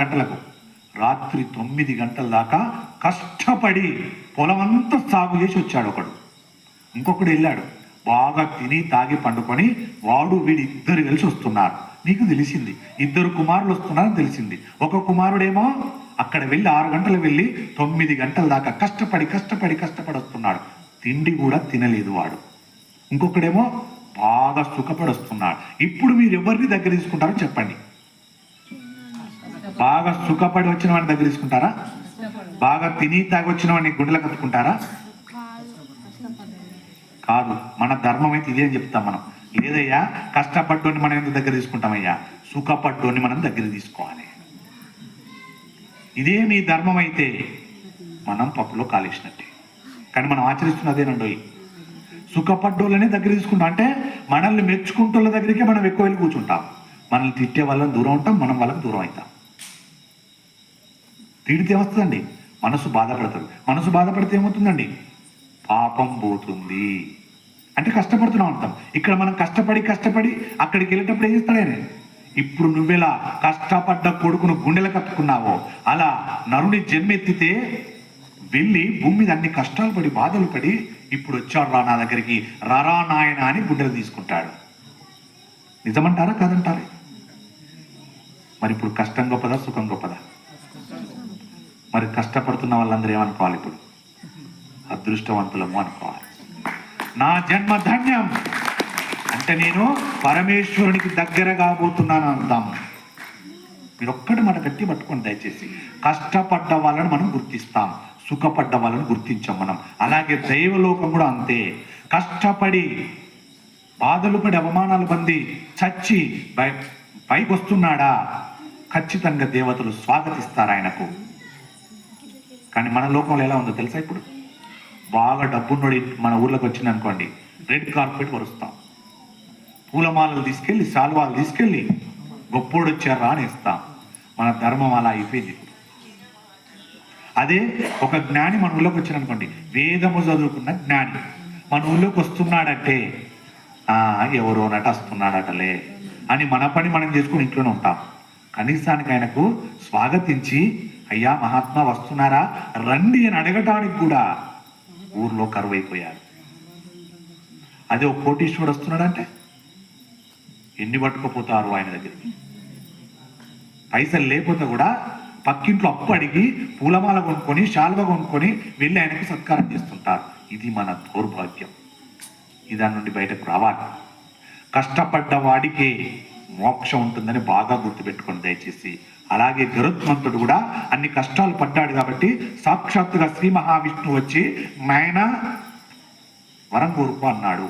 గంటలకు. రాత్రి తొమ్మిది గంటల దాకా కష్టపడి పొలమంతా సాగు చేసి వచ్చాడు ఒకడు. ఇంకొకడు వెళ్ళాడు. బాగా తిని తాగి పండుకొని వాడు వీడు ఇద్దరు కలిసి వస్తున్నారు. నీకు తెలిసింది. ఇద్దరు కుమారులు వస్తున్నారని తెలిసింది. ఒక కుమారుడేమో అక్కడ వెళ్ళి ఆరు గంటలు వెళ్ళి తొమ్మిది గంటల దాకా కష్టపడి కష్టపడి కష్టపడి వస్తున్నాడు. తిండి కూడా తినలేదు వాడు. ఇంకొకడేమో బాగా సుఖపడి వస్తున్నాడు. ఇప్పుడు మీరు ఎవరిని దగ్గర తీసుకుంటారో చెప్పండి. బాగా సుఖపడి వచ్చిన వాడిని దగ్గర తీసుకుంటారా? బాగా తిని తాగి వచ్చిన వాడిని గుండెలకు కత్తుకుంటారా? కాదు మన ధర్మం అయితే ఇదే అని చెప్తాం మనం. లేదయ్యా కష్టపడ్డోని మనం ఎందుకు దగ్గర తీసుకుంటామయ్యా? సుఖపడ్డోని మనం దగ్గర తీసుకోవాలి. ఇదే నీ ధర్మం అయితే. మనం పప్పులో కాలేసినట్టే. కానీ మనం ఆచరిస్తున్నదేనండి సుఖపడ్డోళ్ళనే దగ్గర తీసుకుంటాం. అంటే మనల్ని మెచ్చుకుంటోళ్ళ దగ్గరికే మనం ఎక్కువ వెళ్ళి కూర్చుంటాం. మనల్ని తిట్టే వాళ్ళని దూరం ఉంటాం మనం వాళ్ళకి దూరం అవుతాం. తిడితే వస్తుందండి మనసు బాధపడుతుంది మనసు బాధపడితే ఏమవుతుందండి? పాపం పోతుంది. అంటే కష్టపడుతున్నాం అర్థం. ఇక్కడ మనం కష్టపడి కష్టపడి అక్కడికి వెళ్ళేటప్పుడు ఏం చేస్తాడు ఇప్పుడు నువ్వెలా కష్టపడ్డ కొడుకును గుండెలు కట్టుకున్నావో అలా నరుని జన్మెత్తితే వెళ్ళి భూమి మీద అన్ని కష్టాలు పడి బాధలు పడి ఇప్పుడు వచ్చాడు రా నా దగ్గరికి రారా నాయన అని గుండెలు తీసుకుంటాడు. నిజమంటారా కాదంటారా? మరి ఇప్పుడు కష్టం గొప్పదా సుఖం గొప్పదా? కష్టపడుతున్న వాళ్ళందరూ ఏమనుకోవాలి ఇప్పుడు? అదృష్టవంతులము అనుకోవాలి. నా జన్మ ధన్యం. అంటే నేను పరమేశ్వరునికి దగ్గర కాబోతున్నాను అందాం. మీరు ఒక్కటి మన గట్టి పట్టుకోండి దయచేసి. కష్టపడ్డ వాళ్ళని మనం గుర్తిస్తాం. సుఖపడ్డ వాళ్ళని గుర్తించాం మనం. అలాగే దైవలోకం కూడా అంతే. కష్టపడి బాధలు పడి అవమానాలు పొంది చచ్చి పైకి వస్తున్నాడా ఖచ్చితంగా దేవతలు స్వాగతిస్తారు ఆయనకు. కానీ మన లోకంలో ఎలా ఉందో తెలుసా ఇప్పుడు? బాగా డబ్బున్నోడి మన ఊర్లోకి వచ్చింది అనుకోండి రెడ్ కార్పెట్ వరుస్తాం. పూలమాలలు తీసుకెళ్ళి శాల్వాలు తీసుకెళ్ళి గొప్పోడు వచ్చారా అని ఇస్తాం మన ధర్మం అలా అయిపోయింది అదే ఒక జ్ఞాని మన ఊళ్ళోకి వచ్చాడు అనుకోండి వేదము చదువుకున్న జ్ఞాని మన ఊళ్ళోకి వస్తున్నాడంటే. "ఆ, ఎవరో నట వస్తున్నాడటలే అని మన పని మనం చేసుకుని ఇంట్లోనే ఉంటాం. కనీసానికి ఆయనకు స్వాగతించి అయ్యా మహాత్మా వస్తున్నారా? రండి అని అడగటానికి కూడా ఊర్లో కరువైపోయారు. అదే ఒక కోటీశ్వరుడు వస్తున్నాడంటే? ఎన్ని పట్టుకుపోతారు ఆయన దగ్గరికి? పైసలు లేకపోతే కూడా పక్కింట్లో అప్పు అడిగి పూలమాల కొనుక్కొని శాల్వ కొనుక్కొని వెళ్ళి ఆయనకు సత్కారం చేస్తుంటారు. ఇది మన దౌర్భాగ్యం. దాని నుండి బయటకు రావాలి. కష్టపడ్డ వాడికి మోక్షం ఉంటుందని బాగా గుర్తుపెట్టుకోండి దయచేసి అలాగే గరుత్మంతుడు కూడా అన్ని కష్టాలు పడ్డాడు కాబట్టి సాక్షాత్తుగా శ్రీ మహావిష్ణువు వచ్చి నాయన వరం కోరుకు అన్నాడు.